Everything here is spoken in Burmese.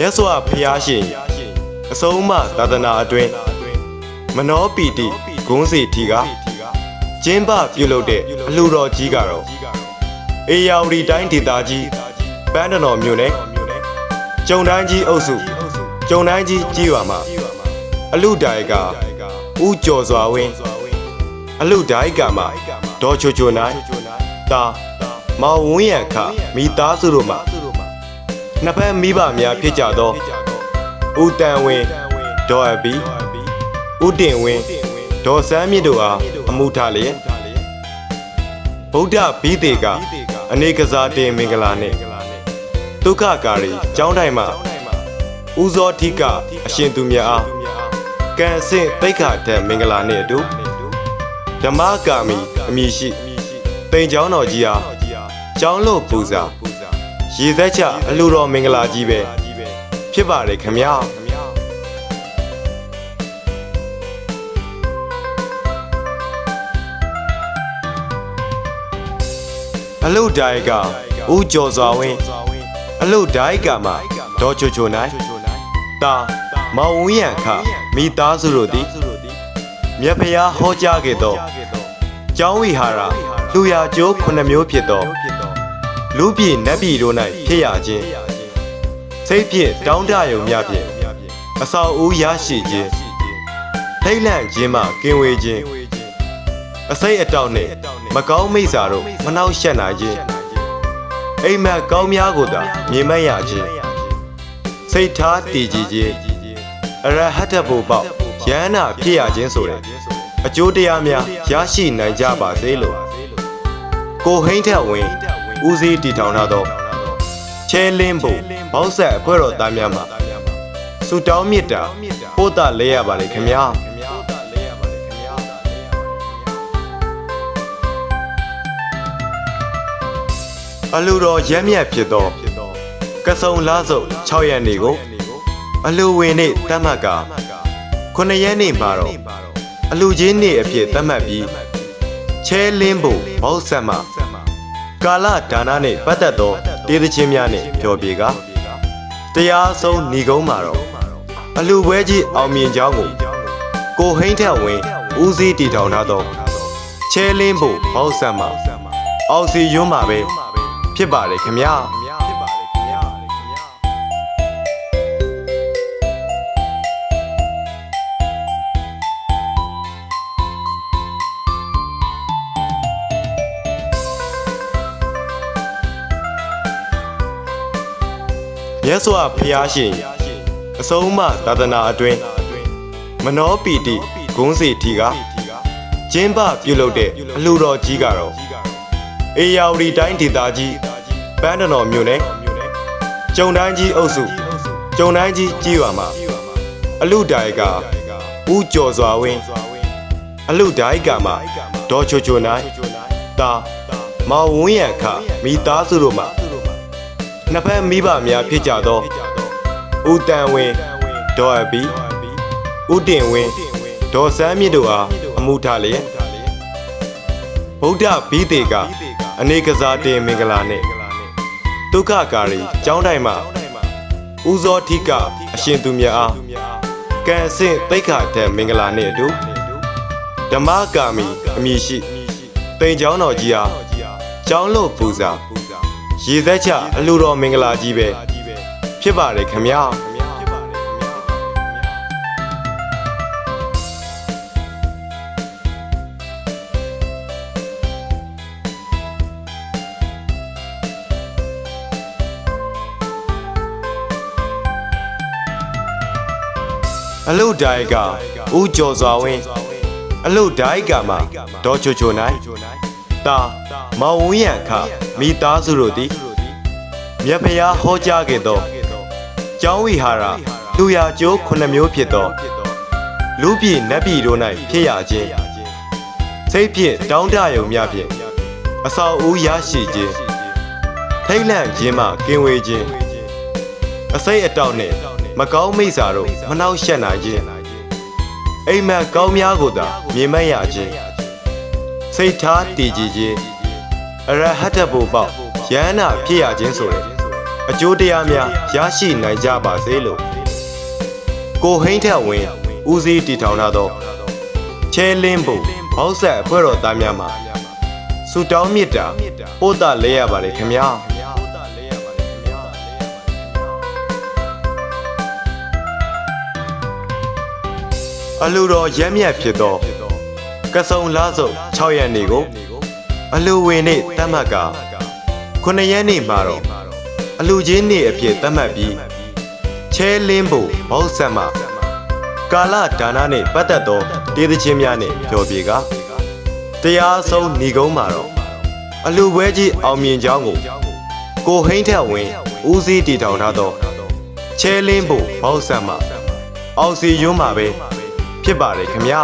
မြတ်စွာဘုရားရှင်အဆုံးအမသာသနာအတွင်းမနောပီတိဂုံးစီထီကကျင်းပပြုလုပ်တဲ့အလှူတော်ကြီးကတော့အေယာဝတီတိုင်းဒေသကြီးပန်းတနော်မြို့နယ်ကျုံတိုင်းကြီးအုပ်စုကျုံတိုင်းကြီးကြီးရွာမှာအလှတိုင်ကဦးကျော်စွာဝင်းအလှတိုင်ကမှာဒေါ်ချိုချိုနိုင်တာမောင်ဝင်းရခမိသားစုတို့မှာ နှစ်ဖက်မိဘများဖြစ်ကြသောဦးတန်ဝင်းဒေါ်အပီဦးတင်ဝင်းဒေါ်စမ်းမြင့်တို့အားအမှုထားလျက်ဗုဒ္ဓဘိသေကအနေကစားတင်မင်္ဂလာနှင့်ဒုက္ခကာရီကျောင်းတိုင်းမှာဦးဇောထိကအရှင်သူမြတ်အားကံဆင့်တိတ်ခါတဲ့မင်္ဂလာနှင့်အတူဓမ္မကာမီအမည်ရှိတိန်ကျောင်းတော်ကြီးအားကျောင်းလို့ပူဇာ ရေသက်ချအလှတော်မင်္ဂလာကြီးပဲဖြစ်ပါတယ်ခင်ဗျာအလုတ်ဒိုင်ကဦးကျော်စွာဝင်းအလုတ်ဒိုင်ကမှာဒေါ်ချိုချိုနိုင်တာမောင်ဝင်းရန်ခမိသားစုတို့သည်မြတ်ဖျားဟောကြားခဲ့သောကျောင်းဝိဟာရလူရကျိုးခုနှစ်မျိုးဖြစ်သော လူပြည်နတ်ပြည်တို့၌ဖြစ်ရခြင်းစိတ်ဖြင့်တောင်းတယုံများဖြင့်အဆောက်အဦရရှိခြင်းထိတ်လန့်ခြင်းမှကင်းဝေးခြင်းအစိတ်အတောက်နဲ့မကောင်းမိစ္ဆာတို့မနှောက်ယှက်နိုင်ခြင်းအိမ်မက်ကောင်းများကိုသာမြင်မရခြင်းစိတ်ထားတည်ကြည်ခြင်းအရဟတဘုပေါယန္နာဖြစ်ရခြင်းဆိုတဲ့အကျိုးတရားများရရှိနိုင်ကြပါစေလို့ကိုဟိန်းထက်ဝင် ဦးစီးတည်ထောင်ထားသောချဲလင်းဖို့ဘောက်ဆက်အဖွဲ့တော်သားများမှာဆူတောင်းမြစ်တာပို့တာလဲရပါလေခင်ဗျာအလူတော်ရက်မြတ်ဖြစ်သောကဆုံလားစုပ်6ရက်နေ့ကိုအလူဝင်နေ့တတ်မှတ်က9ရက်နေ့မှာတော့အလူချင်းနေ့အဖြစ်သတ်မှတ်ပြီးချဲလင်းဖို့ဘောက်ဆက်မှာ ကာလဒါနနဲ့ပတ်သက်သောတေးသချင်းများနဲ့ပြောပြကတရားဆုံးဏီကုန်းမှာတော့အလူပွဲကြီးအောင်မြင်ကြောင်းကိုကိုဟိန်းထက်ဝင်ဦးစီးတည်ထောင်ထားသောချဲလင်းဖို့ဘောက်ဆက်မှာအောက်စီရွန်းမှာပဲဖြစ်ပါတယ်ခင်ဗျာ မြတ်စွာဘုရားရှင်အဆုံးအမသာသနာအတွင်းမနောပီတိဂုံးစီထီကကျင်းပပြုလုပ်တဲ့အလှူတော်ကြီးကတော့အေယာဝတီတိုင်းဒေသကြီးပန်းတနော်မြို့နယ်ကျုံတိုင်းကြီးအုပ်စုကျုံတိုင်းကြီးကြီးရွာမှာအလူတိုင်ကဦးကျော်စွာဝင်းအလူတိုင်ကမှာဒေါ်ချိုချိုနိုင်တာမောင်ဝင်းရခမိသားစုတို့မှာ နှစ်ဖက်မိဘများဖြစ်ကြသောဦးတန်ဝင်းဒေါ်အပီဦးတင်ဝင်းဒေါ်စမ်းမြင့်တို့အားအမှုထားလျက်ဗုဒ္ဓဘိသေကအနေကစားတင်မင်္ဂလာနှင့်ဒုက္ခကာရီကျောင်းတိုင်းမှာဦးဇောထိကအရှင်သူမြတ်အားကံဆင့်တိတ်ခါတဲ့မင်္ဂလာနှင့်အတူဓမ္မကာမီအမည်ရှိတိန်ကျောင်းတော်ကြီးအားကျောင်းလို့ပူဇာ ရေသက်ချအလှတော်မင်္ဂလာကြီးပဲဖြစ်ပါတယ်ခင်ဗျာအလုတ်ဒိုင်ကဦးကျော်စွာဝင်းအလုတ်ဒိုင်ကမှာဒေါ်ချိုချိုနိုင် တာမောင်ဝင်းရန်ခမိသားစုတို့သည်မြတ်ဖျားဟောကြားခဲ့သောကျောင်းဝိဟာရလူရကျိုးခုနှစ်မျိုးဖြစ်သောလူပြည်နတ်ပြည်တို့၌ဖြစ်ရခြင်းစိတ်ဖြင့်တောင်းတယုံများဖြင့်အဆောက်အဦရရှိခြင်းထိတ်လန့်ခြင်းမှကင်းဝေးခြင်းအစိတ်အတောက်နှင့်မကောင်းမိစ္ဆာတို့မနှောက်ယှက်နိုင်ခြင်းအိမ်မက်ကောင်းများကိုသာမြင်မရခြင်း စိတ်ထားတည်ကြည်ခြင်းအရဟတဘုပေါယန္နာဖြစ်ရခြင်းဆိုတဲ့အကျိုးတရားများရရှိနိုင်ကြပါစေလို့ကိုဟိန်းထက်ဝင်ဦးစီးတည်ထောင်ထားသောချဲလင်းဖို့ဘောက်ဆက်အဖွဲ့တော်သားများမှာစူတောင်းမြစ်တာပို့တာလဲရပါတယ်ခင်ဗျာအလူတော်ရက်မြတ်ဖြစ်သော ကစုံလားစုံ6ရက်နေ့ကိုအလူဝင်နေ့တတ်မှတ်က9ရက်နေ့မှာတော့အလူချင်းနေ့အဖြစ်သတ်မှတ်ပြီးချဲလင်းဖို့ဘောက်ဆက်မှကာလဒါနနဲ့ပတ်သက်သောတေးသချင်းများနဲ့ပြောပြေကတရားဆုံးဏီကုန်းမှာတော့အလူပွဲကြီးအောင်မြင်ကြောင်းကိုကိုဟိန်းထက်ဝင်ဦးစီးတည်ထောင်ထားသောချဲလင်းဖို့ဘောက်ဆက်မှအောင်စီရွန်းမှာပဲဖြစ်ပါတယ်ခင်ဗျာ